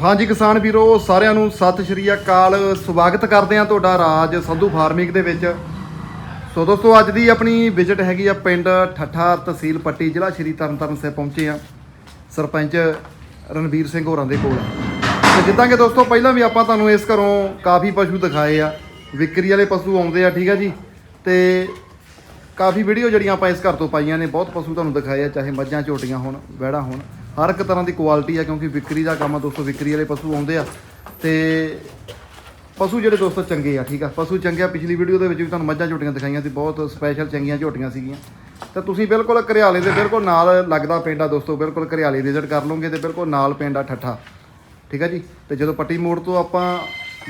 ਹਾਂਜੀ ਕਿਸਾਨ ਵੀਰੋ, ਸਾਰਿਆਂ ਨੂੰ ਸਤਿ ਸ਼੍ਰੀ ਅਕਾਲ। ਸਵਾਗਤ ਕਰਦੇ ਹਾਂ ਤੁਹਾਡਾ ਰਾਜ ਸੰਧੂ ਫਾਰਮਿੰਗ ਦੇ ਵਿੱਚ। ਸੋ ਦੋਸਤੋ, ਅੱਜ ਦੀ ਆਪਣੀ ਵਿਜ਼ਿਟ ਹੈਗੀ ਆ ਪਿੰਡ ਠੱਠਾ ਤਹਿਸੀਲ ਪੱਟੀ, ਜ਼ਿਲ੍ਹਾ ਸ਼੍ਰੀ ਤਰਨਤਾਰਨ ਸਾਹਿਬ ਪਹੁੰਚੇ ਆ ਸਰਪੰਚ ਰਣਵੀਰ ਸਿੰਘ ਹੋਰਾਂ ਦੇ ਕੋਲ। ਤੇ ਜਿੱਦਾਂ ਕਿ ਦੋਸਤੋ, ਪਹਿਲਾਂ ਵੀ ਆਪਾਂ ਤੁਹਾਨੂੰ ਇਸ ਘਰੋਂ ਕਾਫੀ ਪਸ਼ੂ ਦਿਖਾਏ ਆ। ਵਿਕਰੀ ਵਾਲੇ ਪਸ਼ੂ ਆਉਂਦੇ ਆ, ਠੀਕ ਆ ਜੀ? ਤੇ ਕਾਫੀ ਵੀਡੀਓ ਜਿਹੜੀਆਂ ਆਪਾਂ ਇਸ ਘਰ ਤੋਂ ਪਾਈਆਂ ਨੇ, ਬਹੁਤ ਪਸ਼ੂ ਤੁਹਾਨੂੰ ਦਿਖਾਏ ਆ, ਚਾਹੇ ਮੱਝਾਂ, ਝੋਟੀਆਂ ਹੋਣ, ਵਹਿੜਾ ਹੋਣ। ਹਰ ਇੱਕ ਤਰ੍ਹਾਂ ਦੀ ਕੁਆਲਿਟੀ ਆ, ਕਿਉਂਕਿ ਵਿਕਰੀ ਦਾ ਕੰਮ ਆ ਦੋਸਤੋ, ਵਿਕਰੀ ਵਾਲੇ ਪਸ਼ੂ ਆਉਂਦੇ ਆ। ਤੇ ਪਸ਼ੂ ਜਿਹੜੇ ਦੋਸਤੋ ਚੰਗੇ ਆ, ਠੀਕ ਆ? ਪਸ਼ੂ ਚੰਗੇ ਆ, ਪਿਛਲੀ ਵੀਡੀਓ ਦੇ ਵਿੱਚ ਵੀ ਤੁਹਾਨੂੰ ਮੱਝਾਂ ਝੋਟੀਆਂ ਦਿਖਾਈਆਂ ਸੀ, ਬਹੁਤ ਸਪੈਸ਼ਲ ਚੰਗੀਆਂ ਝੋਟੀਆਂ ਸੀਗੀਆਂ। ਤਾਂ ਤੁਸੀਂ ਬਿਲਕੁਲ ਘਰਿਆਲੇ ਦੇ ਬਿਲਕੁਲ ਨਾਲ ਲੱਗਦਾ ਪਿੰਡ ਆ ਦੋਸਤੋ, ਬਿਲਕੁਲ ਘਰਿਆਲੇ ਵਿਜ਼ਿਟ ਕਰ ਲਓਗੇ ਤੇ ਬਿਲਕੁਲ ਨਾਲ ਪਿੰਡ ਆ ਠੱਠਾ। ਠੀਕ ਆ ਜੀ? ਤੇ ਜਦੋਂ ਪੱਟੀ ਮੋੜ ਤੋਂ ਆਪਾਂ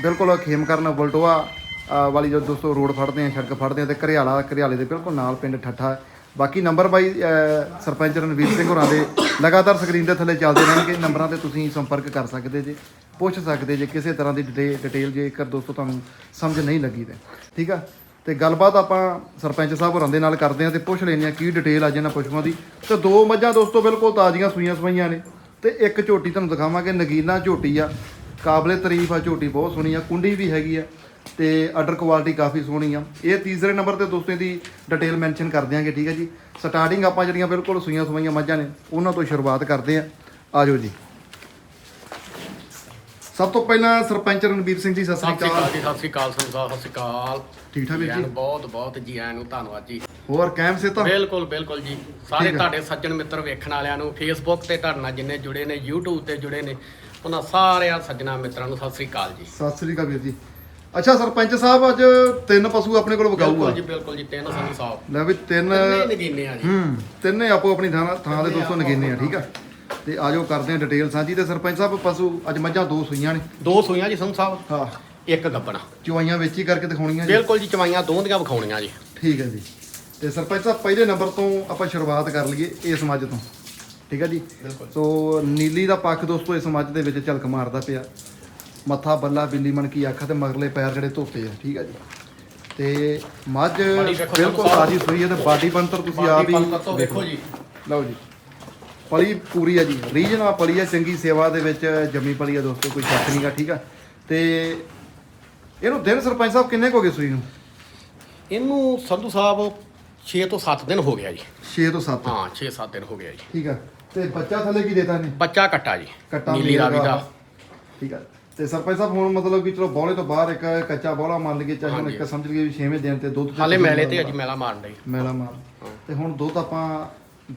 ਬਿਲਕੁਲ ਖੇਮ ਕਰਨ ਬਲਟੋਆ ਵਾਲੀ ਜੋ ਦੋਸਤੋ ਰੋਡ ਫੜਦੇ ਆ, ਸੜਕ ਫੜਦੇ ਆ, ਤੇ ਘਰਿਆਲਾ ਘਰਿਆਲੇ ਦੇ ਬਿਲਕੁਲ ਨਾਲ ਪਿੰਡ ਠੱਠਾ। ਬਾਕੀ ਨੰਬਰ ਬਾਈ ਸਰਪੰਚ ਰਣਵੀਰ ਸਿੰਘ ਹੋਰਾਂ ਦੇ ਲਗਾਤਾਰ ਸਕਰੀਨ ਦੇ ਥੱਲੇ ਚੱਲਦੇ ਰਹਿਣਗੇ। ਨੰਬਰਾਂ ਤੇ ਤੁਸੀਂ ਸੰਪਰਕ ਕਰ ਸਕਦੇ ਜੇ, ਪੁੱਛ ਸਕਦੇ ਜੇ, ਕਿਸੇ ਤਰ੍ਹਾਂ ਦੀ ਡਿਟੇ- ਡਿਟੇਲ ਜੇਕਰ ਦੋਸਤੋ ਤੁਹਾਨੂੰ ਸਮਝ ਨਹੀਂ ਲੱਗੀ ਤੇ। ਠੀਕ ਆ? ਤੇ ਗੱਲਬਾਤ ਆਪਾਂ ਸਰਪੰਚ ਸਾਹਿਬ ਹੋਰਾਂ ਦੇ ਨਾਲ ਕਰਦੇ ਆ ਤੇ ਪੁੱਛ ਲੈਂਦੇ ਆ ਕੀ ਡਿਟੇਲ ਆ ਜਿਹਨਾਂ ਪਸ਼ੂਆਂ ਦੀ। ਤੇ ਦੋ ਮੱਝਾਂ ਦੋਸਤੋ ਬਿਲਕੁਲ ਤਾਜ਼ੀਆਂ ਸੂਈਆਂ ਸਵਾਈਆਂ ਨੇ। ਤੇ ਇੱਕ ਝੋਟੀ ਤੁਹਾਨੂੰ ਦਿਖਾਵਾਂਗੇ, ਨਗੀਨਾ ਝੋਟੀ ਆ। ਕਾਬਲੇ ਤਾਰੀਫ ਆ, ਝੋਟੀ ਬਹੁਤ ਸੋਹਣੀ ਆ, ਕੁੰਡੀ ਵੀ ਹੈਗੀ ਆ। ਤੇ ਆਰਡਰ ਕੁਆਲਿਟੀ ਕਾਫੀ ਸੋਹਣੀ ਆ। ਇਹ ਤੀਸਰੇ ਨੰਬਰ ਤੇ ਦੋਸਤੋ ਇਹਦੀ ਡਿਟੇਲ ਮੈਂਸ਼ਨ ਕਰ ਦਿਆਂਗੇ ਠੀਕ ਹੈ ਜੀ। ਸਟਾਰਟਿੰਗ ਆਪਾਂ ਜਿਹੜੀਆਂ ਬਿਲਕੁਲ ਸੂਈਆਂ ਸਵਾਈਆਂ ਮੱਝਾਂ ਨੇ ਉਹਨਾਂ ਤੋਂ ਸ਼ੁਰੂਆਤ ਕਰਦੇ ਆ। ਆਜੋ ਜੀ। ਸਭ ਤੋਂ ਪਹਿਲਾਂ ਸਰਪੰਚ ਰਣਵੀਰ ਸਿੰਘ ਜੀ ਸਤਿ ਸ੍ਰੀ ਅਕਾਲ। ਜੀ ਸਤਿ ਸ਼੍ਰੀ ਅਕਾਲ ਸੰਸਾਰ ਸਤਿ ਸ਼੍ਰੀ ਅਕਾਲ। ਠੀਕ ਠਾਕ ਵੀਰ ਜੀ? ਬਹੁਤ ਬਹੁਤ ਜੀ ਆਇਆਂ ਨੂੰ ਧੰਨਵਾਦ ਜੀ। ਹੋਰ ਕੈਮ ਸੇ ਤਾਂ ਬਿਲਕੁਲ ਬਿਲਕੁਲ ਜੀ। ਸਾਰੇ। ਤੁਹਾਡੇ ਸੱਜਣ ਮਿੱਤਰ ਵੇਖਣ ਵਾਲਿਆਂ ਨੂੰ ਫੇਸਬੁੱਕ ਤੇ ਤੁਹਾਡੇ ਨਾਲ ਜਿੰਨੇ ਜੁੜੇ ਨੇ YouTube ਤੇ ਜੁੜੇ ਨੇ ਉਹਨਾਂ ਸਾਰਿਆਂ ਸੱਜਣਾ ਮਿੱਤਰਾਂ ਨੂੰ ਸਤਿ ਸ਼੍ਰੀ ਅਕਾਲ ਜੀ। ਸਤਿ ਸ੍ਰੀ ਅਕਾਲ ਵੀਰ ਜੀ। ਅੱਛਾ ਸਰਪੰਚ ਸਾਹਿਬ ਅੱਜ ਤਿੰਨ ਪਸ਼ੂ ਆਪਣੇ ਕੋਲ ਬਿਲਕੁਲ ਆ ਜੀ ਬਿਲਕੁਲ ਜੀ ਤਿੰਨ ਸੰਨੀ ਸਾਹਿਬ ਲੈ ਵੀ ਤਿੰਨ ਨਗੀਨੇ ਆ ਜੀ। ਹੂੰ ਤਿੰਨੇ ਆਪੋ ਆਪਣੀ ਥਾਂ ਥਾਂ ਦੇ ਦੋਸਤੋ ਨਗੀਨੇ ਆ ਠੀਕ ਆ? ਤੇ ਆਜੋ ਕਰਦੇ ਆ ਡਿਟੇਲ ਸਾਂਝੀ। ਤੇ ਸਰਪੰਚ ਸਾਹਿਬ ਪਸ਼ੂ ਅੱਜ ਮੱਝਾਂ ਦੋ ਸੂਈਆਂ ਨੇ। ਦੋ ਸੂਈਆਂ ਜੀ ਸੰਧੂ ਸਾਹਿਬ। ਹਾਂ। ਇੱਕ ਗੱਬਣਾ। ਚੁਆਈਆਂ ਵਿੱਚ ਹੀ ਕਰਕੇ ਦਿਖਾਉਣੀਆਂ ਜੀ। ਬਿਲਕੁਲ ਜੀ ਚਵਾਈਆਂ ਦੋ ਦੀਆਂ ਵਿਖਾਉਣੀਆਂ ਜੀ। ਠੀਕ ਹੈ ਜੀ। ਤੇ ਸਰਪੰਚ ਸਾਹਿਬ ਪਹਿਲੇ ਨੰਬਰ ਤੋਂ ਆਪਾਂ ਸ਼ੁਰੂਆਤ ਕਰ ਲਈਏ ਇਸ ਮੱਝ ਤੋਂ। ਠੀਕ ਹੈ ਜੀ? ਬਿਲਕੁਲ। ਸੋ ਨੀਲੀ ਦਾ ਪੱਖ ਦੋਸਤੋ ਇਸ ਮੱਝ ਦੇ ਵਿੱਚ ਝਲਕ ਮਾਰਦਾ ਪਿਆ। ਮੱਥਾ ਬੱਲਾ ਬਿੱਲੀ ਮਣ ਕੀ ਅੱਖ ਤੇ ਮਗਰਲੇ ਪੈਰ ਜਿਹੜੇ ਧੋਤੇ ਆ ਠੀਕ ਹੈ ਜੀ। ਤੇ ਮੱਝ ਬਿਲਕੁਲ। ਤਾਜ਼ੀ ਸੂਈ ਹੈ ਤੇ ਬਾਡੀ ਬੰਤਰ ਤੁਸੀਂ ਆਪ ਹੀ ਵੇਖੋ ਜੀ। ਲਓ ਜੀ। ਪਲੀ ਪੂਰੀ ਆ ਜੀ। ਰੀਜਨ ਆ ਪਲੀ ਆ ਚੰਗੀ ਸੇਵਾ ਦੇ ਵਿੱਚ ਜੰਮੀ ਪਲੀ ਆ ਦੋਸਤੋ ਕੋਈ ਸ਼ੱਕ ਨਹੀਂਗਾ ਠੀਕ ਆ। ਤੇ ਇਹਨੂੰ ਦਿਨ ਸਰਪੰਚ ਸਾਹਿਬ ਕਿੰਨੇ ਕੁ ਹੋ ਗਏ ਸੂਈ ਨੂੰ? ਇਹਨੂੰ ਸੰਧੂ ਸਾਹਿਬ 6 ਤੋਂ 7 ਦਿਨ ਹੋ ਗਿਆ ਜੀ। 6 ਤੋਂ 7 ਹਾਂ 6-7 ਦਿਨ ਹੋ ਗਿਆ ਜੀ। ਠੀਕ ਆ। ਤੇ ਬੱਚਾ ਥੱਲੇ ਕੀ ਦੇਤਾ ਨੇ ਬੱਚਾ ਕੱਟਾ ਜੀ। ਕੱਟਾ ਨੀਲੀ ਰਾਵੀ ਦਾ। ਠੀਕ ਆ। ਤੇ ਸਰਪੰਚ ਸਾਹਿਬ ਹੁਣ ਮਤਲਬ ਕਿ ਚਲੋ ਬੋਲੇ ਤੋਂ ਬਾਹਰ ਇੱਕ ਕੱਚਾ ਬੋਲਾ ਮੰਨ ਲਈਏ ਚਾਹੇ ਹੁਣ। ਇੱਕ ਸਮਝ ਲਈਏ ਵੀ 6ਵੇਂ ਦਿਨ ਤੇ ਦੁੱਧ ਹਾਲੇ ਮੈਲੇ ਤੇ ਅਜੀ ਮੈਲਾ ਮਾਰਨ ਡਈ ਮੈਲਾ ਮਾਰ ਤੇ ਹੁਣ ਦੁੱਧ ਆਪਾਂ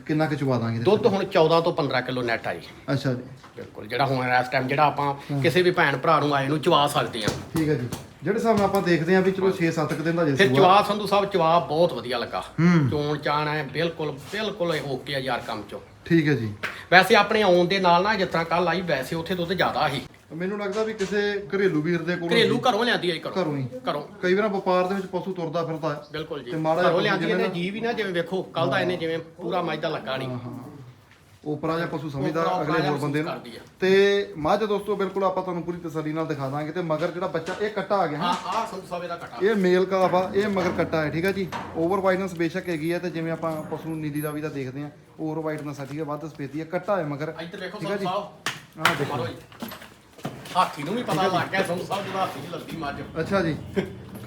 ਕਿੰਨਾ ਕੁ ਚਵਾ ਦਾਂਗੇ ਦੁੱਧ ਹੁਣ 14 ਤੋਂ 15 ਕਿਲੋ ਨੈਟ ਆ ਜੀ? ਅੱਛਾ ਜੀ। ਬਿਲਕੁਲ ਜਿਹੜਾ ਹੁਣ ਇਸ ਟਾਈਮ ਜਿਹੜਾ ਆਪਾਂ ਕਿਸੇ ਵੀ ਭੈਣ ਭਰਾ ਨੂੰ ਆਏ ਨੂੰ ਚਵਾ ਸਕਦੇ ਆ ਠੀਕ ਹੈ ਜੀ। ਜਿਹੜੇ ਹਿਸਾਬ ਨਾਲ ਆਪਾਂ ਦੇਖਦੇ ਆਂ ਵੀ ਚਲੋ 6-7 ਕੁ ਦਿਨ ਦਾ ਜੇ ਫਿਰ ਚਵਾ ਸੰਧੂ ਸਾਹਿਬ ਚਵਾ ਬਹੁਤ ਵਧੀਆ ਲੱਗਾ। ਚੋਣ ਚਾਣ ਹੈ ਬਿਲਕੁਲ ਬਿਲਕੁਲ ਓਕੇ ਆ ਯਾਰ ਕੰਮ ਚੋਂ। ਠੀਕ ਹੈ ਜੀ। ਵੈਸੇ ਆਪਣੇ ਆਉਣ ਦੇ ਨਾਲ ਨਾ ਜਿਸ ਤਰ੍ਹਾਂ ਕੱਲ ਆਈ ਵੈਸੇ ਉੱਥੇ ਦੁੱਧ ਜ਼ਿਆਦਾ ਸੀ। ਮੈਨੂੰ ਲੱਗਦਾ ਵੀ ਕਿਸੇ ਘਰੇਲੂ ਵੀਰ ਦੇ ਕੋਲ ਘਰੇਲੂ ਘਰੋਂ ਲਿਆਂਦੀ ਆਈ ਘਰੋਂ। ਘਰੋਂ ਹੀ। ਘਰੋਂ। ਕਈ ਵਾਰ ਵਪਾਰ ਦੇ ਵਿੱਚ ਪਸ਼ੂ ਤੁਰਦਾ ਫਿਰਦਾ ਹੈ। ਬਿਲਕੁਲ ਜੀ। ਤੇ ਮਾੜਾ ਘਰੋਂ ਲਿਆਂਦੀ ਇਹਨੇ ਜੀ ਵੀ ਨਾ ਜਿਵੇਂ ਵੇਖੋ ਕੱਲ ਦਾ ਇਹਨੇ ਜਿਵੇਂ ਪੂਰਾ ਮੱਝ ਦਾ ਲੱਗਾ ਨਹੀਂ ਹਾਂ। ਉਪਰਾ ਜਿਹਾ ਪਸ਼ੂ ਸਮਝਦਾ ਉਪਰਾ- ਉਪਰਾ ਅਗਲੇ ਹੋਰ ਬੰਦੇ ਨੂੰ। ਕਰਦੀ ਆ। ਤੇ ਮੱਝ ਦੋਸਤੋ ਬਿਲਕੁਲ ਆਪਾਂ ਤੁਹਾਨੂੰ ਪੂਰੀ ਤਸੱਲੀ ਨਾਲ ਦਿਖਾ ਦਾਂਗੇ ਤੇ ਮਗਰ ਜਿਹੜਾ ਬੱਚਾ ਇਹ ਕੱਟਾ ਆ ਗਿਆ ਹਾਂ ਹੈ ਆਹ ਸੰਧੂ ਸਾਹਿਬ ਇਹਦਾ ਕੱਟਾ। ਇਹ ਮੇਲ ਕਾਫ ਆ ਇਹ ਮਗਰ ਕੱਟਾ ਹੈ ਠੀਕ ਹੈ ਜੀ? ਓਵਰ ਵਾਈਡਨੈਸ ਬੇਸ਼ੱਕ ਹੈਗੀ ਹੈ ਤੇ ਜਿਵੇਂ ਆਪਾਂ ਪਸ਼ੂ ਨੂੰ ਨੀਲੀ ਦਾ ਵੀ ਤਾਂ ਦੇਖਦੇ ਆ ਓਵਰ ਵਾਈਡਨੈਸ ਆ ਠੀਕ ਹੈ ਵੱਧ ਸਪੇਤੀ ਹੈ ਕੱਟਾ ਹੈ ਮਗਰ। ਇੱਧਰ ਠੀਕ ਹੈ ਸੰਧੂ ਜੀ? ਸਾਹਿਬ। ਆਹ ਦੇਖੋ। ਮਾਰੋ ਜੀ। ਹਾਥੀ ਨੂੰ ਵੀ ਪਤਾ ਲੱਗ ਗਿਆ ਸੰਧੂ ਸਾਹਿਬ ਜਦੋਂ ਹਾਥੀ ਦੀ ਲੱਦੀ ਮੱਝ। ਅੱਛਾ ਜੀ।